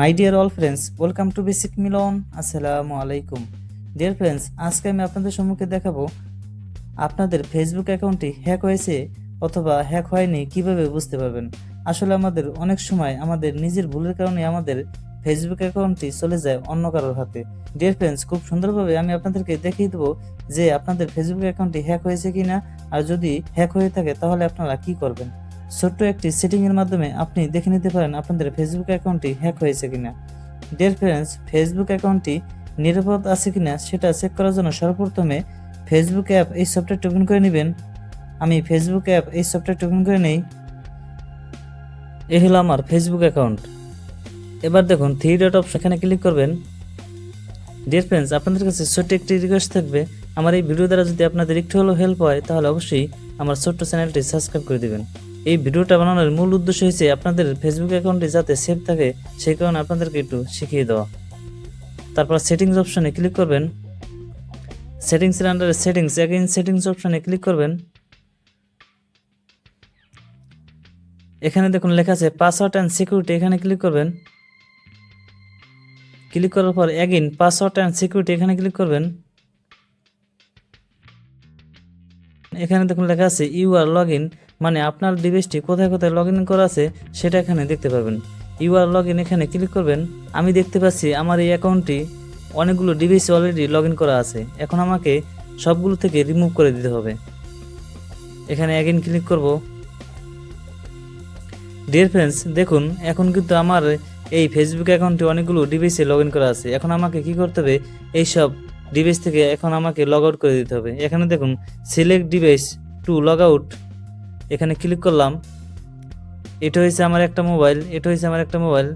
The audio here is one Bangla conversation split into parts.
My dear all friends welcome to basic Milan আসসালামু আলাইকুম ডিয়ার ফ্রেন্ডস আজকে আমি আপনাদের সম্মুখে দেখাবো আপনাদের ফেসবুক অ্যাকাউন্টটি হ্যাক হয়েছে অথবা হ্যাক হয়নি কীভাবে বুঝতে পারবেন। আসলে আমাদের অনেক সময় আমাদের নিজের ভুলের কারণে আমাদের ফেসবুক অ্যাকাউন্টটি চলে যায় অন্য কারোর হাতে। ডিয়ার ফ্রেন্ডস খুব সুন্দরভাবে আমি আপনাদেরকে দেখিয়ে দেবো যে আপনাদের ফেসবুক অ্যাকাউন্টটি হ্যাক হয়েছে কি না আর যদি হ্যাক হয়ে থাকে, তাহলে আপনারা কি করবেন? ছোট্ট একটি সেটিং এর মাধ্যমে আপনি দেখে নিতে পারেন আপনাদের ফেসবুক অ্যাকাউন্টটি হ্যাক হয়েছে কিনা। ডিয়ার ফ্রেন্ডস ফেসবুক অ্যাকাউন্টটি নিরাপদ আছে কিনা সেটা চেক করার জন্য সর্বপ্রথমে ফেসবুক অ্যাপ এই সফটওয়্যারটি ওপেন করে নেবেন। আমি ফেসবুক অ্যাপ এই সফটওয়্যারটি ওপেন করে নেই। এ হলো আমার ফেসবুক অ্যাকাউন্ট এবার দেখুন থ্রি ডট অপশন এখানে ক্লিক করবেন। ডিয়ার ফ্রেন্ডস আপনাদের কাছে ছোট্ট একটি রিকোয়েস্ট থাকবে। আমার এই ভিডিও দ্বারা যদি আপনাদের একটু হলেও হেল্প হয়, তাহলে অবশ্যই আমার ছোট্ট চ্যানেলটি সাবস্ক্রাইব করে দিবেন। এই ভিডিওটা বানানোর মূল উদ্দেশ্য হয়েছে আপনাদের ফেসবুক অ্যাকাউন্টটি যাতে সেভ থাকে, সেই কারণে আপনাদেরকে একটু শিখিয়ে দেওয়া। তারপর সেটিংস অপশনে ক্লিক করবেন। সেটিংসের আন্ডারে সেটিংস অ্যাগেইন সেটিংস অপশনে ক্লিক করবেন। এখানে দেখুন লেখা আছে পাসওয়ার্ড অ্যান্ড সিকিউরিটি এখানে ক্লিক করবেন। ক্লিক করার পর অ্যাগেইন পাসওয়ার্ড অ্যান্ড সিকিউরিটি এখানে ক্লিক করবেন। এখানে দেখুন লেখা আছে ইউ আর লগ ইন মানে আপনার ডিভাইসটি কোথায় কোথায় লগ ইন করা আছে, সেটা এখানে দেখতে পারবেন। ইউ আর লগ ইন এখানে ক্লিক করবেন। আমি দেখতে পাচ্ছি আমার এই অ্যাকাউন্টটি অনেকগুলো ডিভাইসে অলরেডি লগ ইন করা আছে। এখন আমাকে সবগুলো থেকে রিমুভ করে দিতে হবে। এখানে অ্যাগেন ক্লিক করব। ডিয়ার ফ্রেন্ডস দেখুন, এখন কিন্তু আমার এই ফেসবুক অ্যাকাউন্টে অনেকগুলো ডিভাইসে লগ ইন করা আছে। এখন আমাকে কি করতে হবে? এইসব ডিভাইস থেকে এখন আমাকে লগ আউট করে দিতে হবে। এখানে দেখুন select device to log out এখানে ক্লিক করলাম। এটা হয়েছে আমার একটা মোবাইল এটা হয়েছে আমার একটা মোবাইল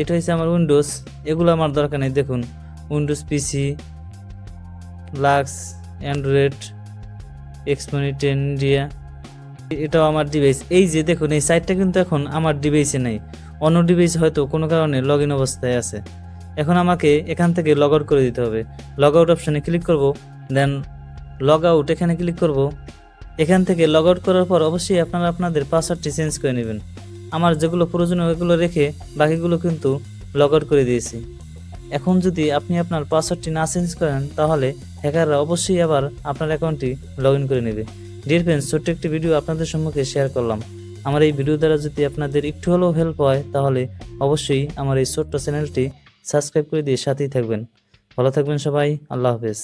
এটা হয়েছে আমার উইন্ডোজ এগুলো আমার দরকার নেই, দেখুন। উইন্ডোজ পিসি লাক্স অ্যান্ড্রয়েড এক্সপনি টেন ইন্ডিয়া এটাও আমার ডিভাইস এই যে দেখুন, এই সাইটটা কিন্তু এখন আমার ডিভাইসে নেই। অন্য ডিভাইস হয়তো কোনো কারণে লগ ইন অবস্থায় আছে। এখন আমাকে এখান থেকে লগ আউট করে দিতে হবে। লগ আউট অপশানে ক্লিক করব দেন লগ আউট এখানে ক্লিক করব। এখান থেকে লগ আউট করার পর অবশ্যই আপনারা আপনাদের পাসওয়ার্ডটি চেঞ্জ করে নেবেন। আমার যেগুলো প্রয়োজনীয় ওইগুলো রেখে বাকিগুলো কিন্তু লগ আউট করে দিয়েছি। এখন যদি আপনি আপনার পাসওয়ার্ডটি না চেঞ্জ করেন, তাহলে হ্যাকাররা অবশ্যই আবার আপনার অ্যাকাউন্টটি লগ ইন করে নেবে। ডিয়ার ফ্রেন্ডস ছোট্ট একটি ভিডিও আপনাদের সম্মুখে শেয়ার করলাম। আমার এই ভিডিও দ্বারা যদি আপনাদের একটু হলেও হেল্প হয়, তাহলে অবশ্যই আমার এই ছোট্ট চ্যানেলটি সাবস্ক্রাইব করে দিয়ে সাথেই থাকবেন। ভালো থাকবেন সবাই, আল্লাহ হাফেজ।